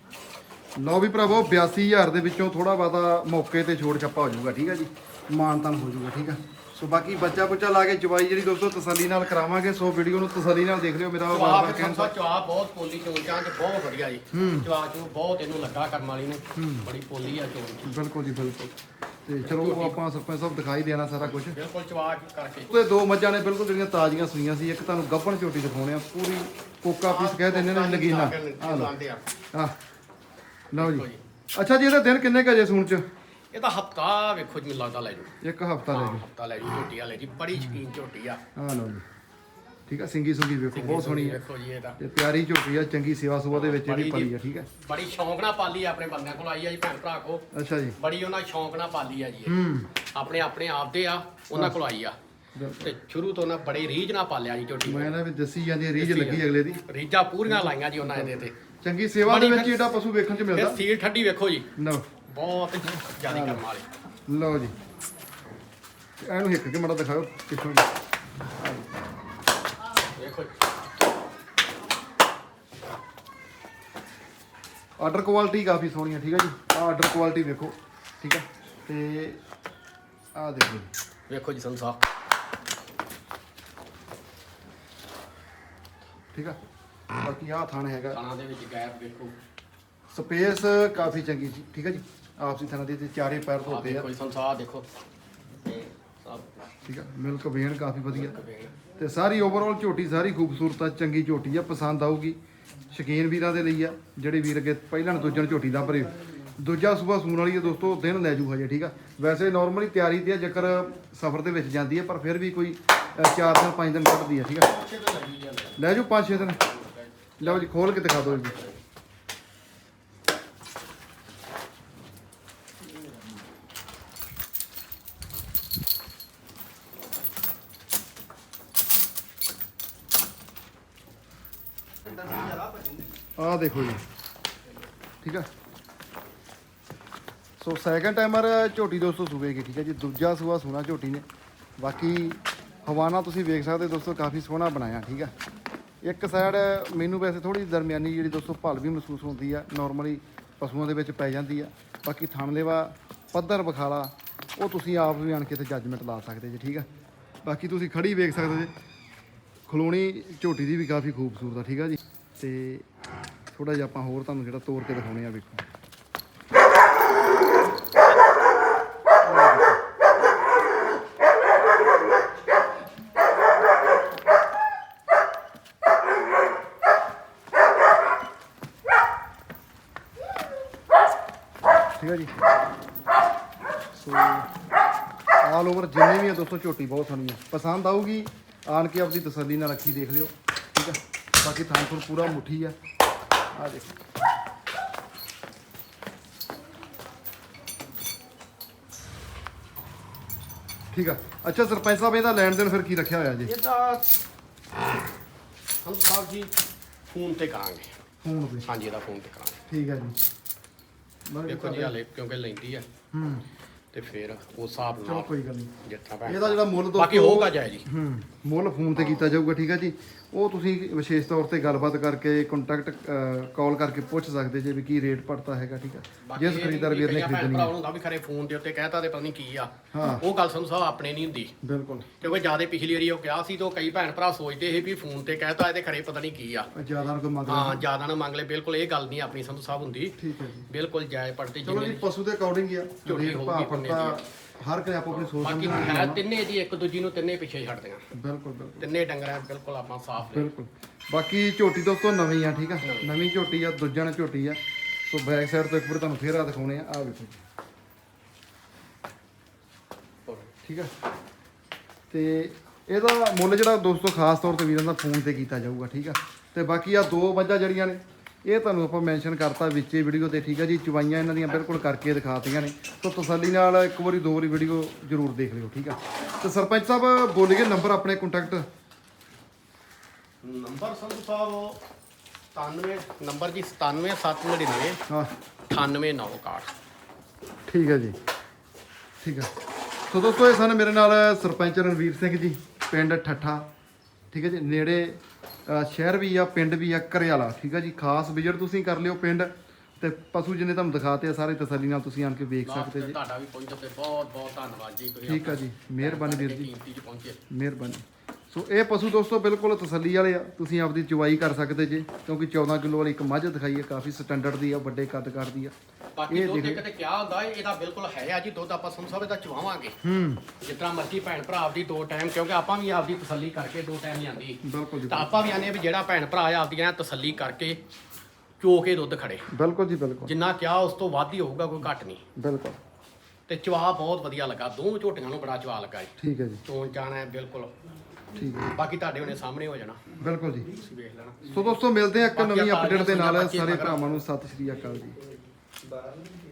ਲਓ ਵੀ ਭਰਾਵੋ 82000 ਦੇ ਵਿੱਚੋਂ ਥੋੜਾ ਬਹੁਤਾ ਮੌਕੇ ਤੇ ਛੋੜ ਛੱਪਾ ਹੋ ਜਾਊਗਾ ਠੀਕ ਹੈ ਜੀ। ਮਾਨਤਨ ਹੋ ਜਾਊਗਾ ਠੀਕ ਹੈ ਸੋ ਬਾਕੀ ਬੱਚਾ ਬੁੱਚਾ ਲਾ ਕੇ ਚਵਾਈ ਜਿਹੜੀ ਦੋਸਤੋ ਤਸੱਲੀ ਨਾਲ ਕਰਾਵਾਂਗੇ ਸੋ ਵੀਡੀਓ ਨੂੰ ਤਸੱਲੀ ਨਾਲ ਦੇਖ ਲਿਓ ਮੇਰਾ ਫਿਰ ਕਹਿਣ ਸੰਸਾ ਚਵਾ ਬਹੁਤ ਪੋਲੀ ਚਾਂ ਚ ਬਹੁਤ ਵਧੀਆ ਜੀ। ਚਵਾ ਚੂ ਬਹੁਤ ਇਹਨੂੰ ਲੱਗਾ ਕਰਮ ਵਾਲੀ ਨੂੰ। ਬੜੀ ਪੋਲੀ ਆ ਚ ਬਿਲਕੁਲ ਜੀ ਬਿਲਕੁਲ। ਤੇ ਚਲੋ ਆਪਾਂ ਸਰਪੰਚ ਸਾਹਿਬ ਦਿਖਾਈ ਦੇਣਾ ਸਾਰਾ ਕੁਝ ਬਿਲਕੁਲ ਚਵਾ ਕਰਕੇ। ਤੇ ਦੋ ਮੱਝਾਂ ਨੇ ਬਿਲਕੁਲ ਜਿਹੜੀਆਂ ਤਾਜ਼ੀਆਂ ਸੂਈਆਂ ਸੀ ਇੱਕ ਤੁਹਾਨੂੰ ਗੱਭਣ ਝੋਟੀ ਦਿਖਾਉਣੇ ਆ ਪੂਰੀ ਕੋਕਾ ਪੀਸ ਕਹਿ ਦਿੰਦੇ ਨੇ ਨਗੀਨਾ ਆ ਲਓ। ਲਾਉਂਦੇ ਆ ਆ ਲਓ ਜੀ। ਅੱਛਾ ਜੀ ਇਹਦੇ ਦਿਨ ਕਿੰਨੇ ਕੁ ਅਜੇ ਸੂਣ ਚ? ਇਹਦਾ ਹਫਤਾ ਵੇਖੋ ਜੀ ਮੈਨੂੰ ਲੱਗਦਾ ਲੈ ਜੂ ਇੱਕ ਹਫਤਾ ਲੈ ਜੀ ਹਫਤਾ ਲੈ ਜੂ ਝੋਟੀ ਵਾਲੇ ਜੀ ਬੜੀ ਸ਼ਕੀਨ ਝੋਟੀ ਆ। ਆ ਲਓ ਜੀ। ਠੀਕ ਆ? ਸਿੰਗੀ ਸੁੰਗੀ ਵੇਖੋ ਬਹੁਤ ਸੋਹਣੀ ਹੈ ਜੀ ਤੇ। ਪਿਆਰੀ ਝੋਟੀ ਆ ਚੰਗੀ ਸੇਵਾ ਸੁਭਾ ਦੇ ਵਿੱਚ ਇਹਦੀ ਪਲੀ ਆ ਠੀਕ ਹੈ ਬੜੀ ਸ਼ੌਂਕ ਨਾਲ ਪਾਲੀ ਆ ਆਪਣੇ ਬੰਦਿਆਂ ਕੋਲ ਆਈ ਆ ਜੀ ਭੈਣ ਭਰਾ ਕੋ ਅੱਛਾ ਜੀ। ਬੜੀ ਉਹਨਾਂ ਸ਼ੌਂਕ ਨਾਲ ਪਾਲੀ ਆ ਜੀ ਇਹ। ਹੂੰ। ਆਪਣੇ ਆਪਣੇ ਆਪ ਦੇ ਆ ਉਹਨਾਂ ਕੋਲ ਆਈ ਆ। ਤੇ ਸ਼ੁਰੂ ਤੋਂ ਉਹਨਾਂ ਬੜੇ ਰੀਝ ਨਾਲ ਪਾਲਿਆ ਜੀ ਝੋਟੀ ਨੂੰ। ਮੈਂ ਨਾ ਵੀ ਦੱਸੀ ਜਾਂਦੀ ਹੈ, ਰੀਝ ਲੱਗੀ ਅਗਲੇ ਦੀ। ਰੀਝਾਂ ਪੂਰੀਆਂ ਲਾਈਆਂ ਜੀ ਉਹਨਾਂ ਇਹਦੇ ਤੇ। ਚੰਗੀ ਸੇਵਾ ਦੇ ਵਿੱਚ ਇਹਦਾ ਪਸ਼ੂ ਵੇਖਣ ਚ ਫਿਰ ਮਿਲਦਾ। ਸੀਲ ਠੱਡੀ ਵੇਖੋ ਜੀ। ਲਓ। ਬਹੁਤ ਜ਼ਿਆਦਾ ਕਰਮ ਵਾਲੇ। ਲਓ ਜੀ। ਇਹਨੂੰ ਹਿੱਕ ਕੇ ਮੜਾ ਦਿਖਾਓ ਕਿੱਥੋਂ ਜੀ ਵੇਖੋ ਜੀ। ਆਰਡਰ ਕੁਆਲਿਟੀ ਕਾਫੀ ਸੋਹਣੀ ਹੈ ਠੀਕ ਹੈ ਜੀ? ਆ ਆਰਡਰ ਕੁਆਲਿਟੀ ਵੇਖੋ ਠੀਕ ਹੈ ਤੇ ਆ ਦੇਖੋ ਜੀ। ਵੇਖੋ ਜੀ ਸੰਸਾ ਠੀਕ ਆ? ਬਾਕੀ ਆ ਥਾਣ ਹੈਗਾ। ਖਾਣਾ ਦੇ ਵਿੱਚ ਗੈਪ ਵੇਖੋ। ਸਪੇਸ ਕਾਫੀ ਚੰਗੀ ਜੀ ਠੀਕ ਹੈ ਜੀ? ਆਪਸੀ ਥਾਣਾ ਦੇ ਤੇ ਚਾਰੇ ਪੈਰ ਆ ਧੋਤੇ ਆ। ਜੀ ਸੰਸਾ ਦੇਖੋ। ਤੇ ਸਭ ਠੀਕ ਆ? ਮਿਲਕ ਵੇਣ ਕਾਫੀ ਵਧੀਆ। ਵੇਖ। ਤੇ ਸਾਰੀ ਓਵਰਆਲ ਝੋਟੀ ਸਾਰੀ ਖੂਬਸੂਰਤ ਆ ਚੰਗੀ ਝੋਟੀ ਆ ਪਸੰਦ ਆਊਗੀ। ਸ਼ਕੀਨ ਵੀਰਾਂ ਦੇ ਲਈ ਆ, ਜਿਹੜੇ ਵੀਰ ਅੱਗੇ ਪਹਿਲਾਂ ਨੂੰ ਦੂਜੇ ਨੂੰ ਝੋਟੀ ਲੱਭ ਰਹੇ ਦੂਜਾ ਸੂਬਾ ਸੂਣ ਵਾਲੀ ਹੈ ਦੋਸਤੋ, ਦਿਨ ਲੈ ਜੂ ਹਜੇ ਠੀਕ ਆ? ਵੈਸੇ ਨਾਰਮਲੀ ਤਿਆਰੀ ਤੇ ਆ, ਜੇਕਰ ਸਫ਼ਰ ਦੇ ਵਿੱਚ ਜਾਂਦੀ ਹੈ ਪਰ ਫਿਰ ਵੀ ਕੋਈ 4 ਦਿਨ 5 ਦਿਨ ਕੱਢਦੀ ਹੈ ਠੀਕ ਆ? ਲੈ ਜੂ 5-6 ਦਿਨ। ਲਓ ਜੀ, ਖੋਲ ਕੇ ਦਿਖਾ ਦਿਓ ਜੀ। ਆਹ ਦੇਖੋ ਜੀ। ਠੀਕ ਆ। ਸੋ ਸੈਕੰਡ ਟਾਈਮਰ ਝੋਟੀ ਦੋਸਤੋ ਸੂਵੇਗੀ ਠੀਕ ਹੈ ਜੀ। ਦੂਜਾ ਸੂਆ ਸੂਣਾ ਝੋਟੀ ਨੇ। ਬਾਕੀ ਹਵਾਨਾ ਤੁਸੀਂ ਵੇਖ ਸਕਦੇ ਦੋਸਤੋ, ਕਾਫੀ ਸੋਹਣਾ ਬਣਾਇਆ, ਠੀਕ ਆ। ਇੱਕ ਸਾਈਡ ਮੈਨੂੰ ਵੈਸੇ ਥੋੜੀ ਦਰਮਿਆਨੀ ਜਿਹੜੀ ਦੋਸਤੋ ਭਲ ਵੀ ਮਹਿਸੂਸ ਹੁੰਦੀ ਆ। ਨਾਰਮਲੀ ਪਸ਼ੂਆਂ ਦੇ ਵਿੱਚ ਪੈ ਜਾਂਦੀ ਆ। ਬਾਕੀ ਥਣਲੇਵਾ ਪੱਧਰ ਬਖਾਲਾ ਉਹ ਤੁਸੀਂ ਆਪ ਵੀ ਆਣ ਕੇ ਤੇ ਜੱਜਮੈਂਟ ਲਾ ਸਕਦੇ ਜੀ, ਠੀਕ ਆ। ਬਾਕੀ ਤੁਸੀਂ ਖੜੀ ਵੇਖ ਸਕਦੇ ਜੀ। ਖਲੋਣੀ ਝੋਟੀ ਦੀ ਵੀ ਕਾਫੀ ਖੂਬਸੂਰਤ ਆ, ਠੀਕ ਆ ਜੀ। ਤੇ ਥੋੜਾ ਜਿਹਾ ਆਪਾਂ ਹੋਰ ਤੁਹਾਨੂੰ ਜਿਹੜਾ ਤੋੜ ਕੇ ਦਿਖਾਉਣੇ ਆ ਵੇਖੋ। ਠੀਕ ਹੈ ਜੀ। ਸੋ ਆਲ ਓਵਰ ਜਿੰਨੇ ਵੀ ਆ ਦੋਸਤੋ, ਝੋਟੀ ਬਹੁਤ ਸੋਹਣੀ ਆ। ਪਸੰਦ ਆਊਗੀ, ਆਣ ਕੇ ਆਪਦੀ ਤਸੱਲੀ ਨਾਲ ਅੱਖੀ ਦੇਖ ਲਿਓ। ਠੀਕ ਆ? ਬਾਕੀ ਥਾਨਪੁਰ ਪੂਰਾ ਮੁੱਠੀ ਆ। ਆ ਦੇਖੋ ਠੀਕ ਆ। ਅੱਛਾ ਸਰਪੰਚ ਸਾਹਿਬ ਇਹਦਾ ਲੈਣ ਦੇਣ ਫਿਰ ਕੀ ਰੱਖਿਆ ਹੋਇਆ ਜੀ? ਇਹ ਤਾਂ ਸਾਹਿਬ ਜੀ ਫੋਨ ਤੇ ਕਰਾਂਗੇ। ਫੋਨ ਤੇ। ਹਾਂਜੀ ਇਹਦਾ ਫੋਨ ਤੇ ਕਰਾਂਗੇ। ਠੀਕ ਹੈ ਜੀ। ਦੇਖੋ ਜੀ। ਹਾਲੇ ਕਿਉਂਕਿ ਲੈਂਦੀ ਆ। ਹੂੰ। ਤੇ ਫਿਰ ਉਸ ਹਿਸਾਬ ਚਲੋ ਨਾਲ ਕੋਈ ਗੱਲ ਨਹੀਂ। ਜਿੱਥਾ ਭੈਣ ਇਹਦਾ ਜਿਹੜਾ ਮੁੱਲ ਦੋਸਤੋ ਬਾਕੀ ਹੋਊਗਾ ਜਾਇ ਜੀ? ਹੂੰ ਮੁੱਲ ਫੋਨ ਤੇ ਕੀਤਾ ਜਾਊਗਾ ਠੀਕ ਹੈ ਜੀ। ਉਹ ਤੁਸੀਂ ਵਿਸ਼ੇਸ਼ ਤੌਰ ਤੇ ਗੱਲਬਾਤ ਕਰਕੇ ਕੰਟੈਕਟ ਕਾਲ ਕਰਕੇ ਪੁੱਛ ਸਕਦੇ ਜੇ ਵੀ ਕੀ ਰੇਟ ਪੜਤਾ ਹੈਗਾ ਠੀਕ ਹੈ। ਜਿਸ ਖਰੀਦਦਾਰ ਵੀਰ ਨੇ ਖਰੀਦਣੀ ਹੈ। ਹੁੰਦਾ ਵੀ ਖਰੇ ਫੋਨ ਦੇ ਉੱਤੇ ਕਹਿਤਾ ਤੇ ਪਤਾ ਨਹੀਂ ਕੀ ਆ। ਉਹ ਗੱਲ ਸੰਧੂ ਸਾਹਿਬ ਆਪਣੇ ਨਹੀਂ ਹੁੰਦੀ। ਬਿਲਕੁਲ। ਕਿਉਂਕਿ ਜ਼ਿਆਦਾ ਪਿਛਲੀ ਵਾਰੀ ਉਹ ਕਿਹਾ ਸੀ ਤਾਂ ਕਈ ਭੈਣ ਭਰਾ ਸੋਚਦੇ ਸੀ ਵੀ ਫੋਨ ਤੇ ਕਹਿਤਾ ਇਹਦੇ ਖਰੇ ਪਤਾ ਨਹੀਂ ਕੀ ਆ। ਜ਼ਿਆਦਾ ਨਾ ਕੋਈ ਮੰਗ ਹਾਂ ਜ਼ਿਆਦਾ ਨਾ ਮੰਗ ਲੈ ਬਿਲਕੁਲ ਇਹ ਗੱਲ ਨਹੀਂ ਆਪਣੀ ਸੰਧੂ ਸਾਹਿਬ ਹੁੰਦੀ। ਠੀਕ ਹੈ ਜੀ। ਬਿਲਕੁਲ ਜਾਇ ਪੜਤੀ ਚਲੋ ਜੀ ਪਸ਼ੂ ਦੇ ਅਕੋਰਡਿੰਗ ਹੀ ਆ। ਰੇਟ ਭਾਅ ਪੜਤਾ ਹਰ ਕੋਈ ਆਪੋ ਆਪਣੀ ਸੋਚ ਬਾਕੀ ਸਮਝ ਹੈ ਤਿੰਨੇ ਜੀ ਇੱਕ ਦੂਜੀ ਨੂੰ ਤਿੰਨੇ ਪਿੱਛੇ ਛੱਡਦੀਆਂ ਬਿਲਕੁਲ ਬਿਲਕੁਲ। ਤਿੰਨੇ ਡੰਗਰਾਂ ਬਿਲਕੁਲ ਆਪਾਂ ਸਾਫ਼ ਬਿਲਕੁਲ। ਬਾਕੀ ਝੋਟੀ ਦੋਸਤੋ ਨਵੀਂ ਆ ਠੀਕ ਆ? ਨਵੀਂ। ਝੋਟੀ ਆ ਦੂਜਾ ਨੇ ਝੋਟੀ ਆ। ਸੋ ਬੈਕ ਸਾਈਡ ਤੋਂ ਇੱਕ ਵਾਰ ਤੁਹਾਨੂੰ ਫੇਰ ਆ ਦਿਖਾਉਣੇ ਆ। ਆ ਵੇਖੋ ਜੀ। ਠੀਕ ਆ? ਤੇ ਇਹਦਾ ਮੁੱਲ ਜਿਹੜਾ ਦੋਸਤੋ ਖਾਸ ਤੌਰ ਤੇ ਵੀਰਾਂ ਦਾ ਫੋਨ ਤੇ ਕੀਤਾ ਜਾਊਗਾ ਠੀਕ ਆ? ਤੇ ਬਾਕੀ ਆ ਦੋ ਮੱਝਾਂ ਜਿਹੜੀਆਂ ਨੇ ਇਹ ਤੁਹਾਨੂੰ ਆਪਾਂ ਮੈਂਸ਼ਨ ਕਰਤਾ ਵਿੱਚੇ ਵੀਡੀਓ ਤੇ ਠੀਕ ਆ ਜੀ? ਚਵਾਈਆਂ ਇਹਨਾਂ ਦੀਆਂ ਬਿਲਕੁਲ ਕਰਕੇ ਦਿਖਾਤੀਆਂ ਨੇ। ਸੋ ਤਸੱਲੀ ਨਾਲ ਇੱਕ ਵਾਰੀ ਦੋ ਵਾਰੀ ਵੀਡੀਓ ਜ਼ਰੂਰ ਦੇਖ ਲਿਓ ਠੀਕ ਆ? ਤੇ ਸਰਪੰਚ ਸਾਹਿਬ ਬੋਲੀਏ ਨੰਬਰ ਆਪਣੇ contact number Sandhu Sahib 97 number ਜੀ 97799 ਹਾਂ। 98961 ਠੀਕ ਹੈ ਜੀ। ਠੀਕ ਹੈ ਸੋ ਦੋਸਤੋ ਇਹ ਸਨ ਮੇਰੇ ਨਾਲ ਸਰਪੰਚ ਰਣਵੀਰ ਸਿੰਘ ਜੀ ਪਿੰਡ ਠੱਠਾ। ਠੀਕ ਹੈ ਜੀ? ਨੇੜੇ ਸ਼ਹਿਰ ਵੀ ਆ ਪਿੰਡ ਵੀ ਆ ਘਰਿਆਲਾ ਠੀਕ ਹੈ ਜੀ? ਖਾਸ ਵਿਜ਼ਿਟ ਤੁਸੀਂ ਕਰ ਲਿਓ ਪਿੰਡ ਤੇ ਪਸ਼ੂ ਜਿੰਨੇ ਤੁਹਾਨੂੰ ਦਿਖਾਤੇ ਆ ਸਾਰੇ ਤਸੱਲੀ ਨਾਲ ਤੁਸੀਂ ਆਣ ਕੇ ਵੇਖ ਸਕਦੇ ਜੀ। ਤੁਹਾਡਾ ਵੀ ਪਹੁੰਚੋ ਤੇ ਬਹੁਤ ਬਹੁਤ ਧੰਨਵਾਦ ਜੀ ਤੁਸੀਂ ਠੀਕ ਆ ਜੀ ਮਿਹਰਬਾਨੀ ਵੀਰ ਜੀ। ਮਿਹਰਬਾਨੀ। ਸੋ ਇਹ ਪਸ਼ੂ ਦੋਸਤੋ ਬਿਲਕੁਲ ਤਸੱਲੀ ਵਾਲੇ ਆ ਤੁਸੀਂ ਆਪਦੀ ਚੁਵਾਈ ਕਰ ਸਕਦੇ ਜੇ ਕਿਉਂਕਿ 14 ਕਿਲੋ ਵਾਲੀ ਇੱਕ ਮੱਝ ਦਿਖਾਈ ਹੈ ਕਾਫੀ ਸਟੈਂਡਰਡ ਦੀ ਆ ਵੱਡੇ ਕੱਦ ਕਰਦੀ ਆ। ਬਾਕੀ ਇਹ ਦੁੱਧ ਦੇਖੋ। ਇੱਕ ਤੇ ਹੁੰਦਾ ਹੈ ਇਹਦਾ ਬਿਲਕੁਲ ਹੈ ਆ ਜੀ ਦੁੱਧ ਆਪਾਂ ਸੰਧੂ ਸਾਹਿਬ ਇਹਦਾ ਚਵਾਵਾਂਗੇ ਹੂੰ। ਜਿਤਨਾ ਮਰਜ਼ੀ ਭੈਣ ਭਰਾ ਆਪਦੀ ਦੋ ਟਾਈਮ ਕਿਉਂਕਿ ਆਪਾਂ ਵੀ ਆਪਦੀ ਤਸੱਲੀ ਕਰਕੇ ਦੋ ਟਾਈਮ ਜਾਂਦੀ ਬਿਲਕੁਲ ਜੀ ਤਾਂ ਆਪਾਂ ਵੀ ਆਨੇ ਵੀ ਜਿਹੜਾ ਭੈਣ ਭਰਾ ਆ ਆਪਦੀਆਂ ਤਸੱਲੀ ਕਰਕੇ ਚੋ ਕੇ ਦੁੱਧ ਖੜੇ। ਬਿਲਕੁਲ ਜੀ ਬਿਲਕੁਲ। ਜਿੰਨਾ ਕਿਹਾ ਉਸ ਤੋਂ ਵੱਧ ਹੀ ਹੋਊਗਾ ਕੋਈ ਘੱਟ ਨਹੀਂ। ਬਿਲਕੁਲ। ਤੇ ਚਵਾ ਬਹੁਤ ਵਧੀਆ ਲੱਗਾ ਦੋਵੇਂ ਝੋਟੀਆਂ ਨੂੰ ਬੜਾ ਚਵਾ ਲੱਗਾ ਜੀ। ਠੀਕ ਹੈ ਜੀ। ਚੋਣ ਜਾਣਾ ਹੈ ਬਿਲਕੁਲ। ਠੀਕ ਹੈ। ਬਾਕੀ ਤੁਹਾਡੇ ਹੁਣੇ ਸਾਹਮਣੇ ਹੋ ਜਾਣਾ। ਬਿਲਕੁਲ ਜੀ। ਤੁਸੀਂ ਵੇਖ ਲੈਣਾ। ਸੋ ਦੋਸਤੋ ਮਿਲਦੇ ਆ ਇੱਕ ਬਾਕੀ ਨਵੀਂ ਆਪਾਂ ਅਪਡੇਟ ਦੇ ਨਾਲ। ਸਾਰੇ ਭਰਾਵਾਂ ਨੂੰ ਸਤਿ ਸ਼੍ਰੀ ਅਕਾਲ ਜੀ। Bye.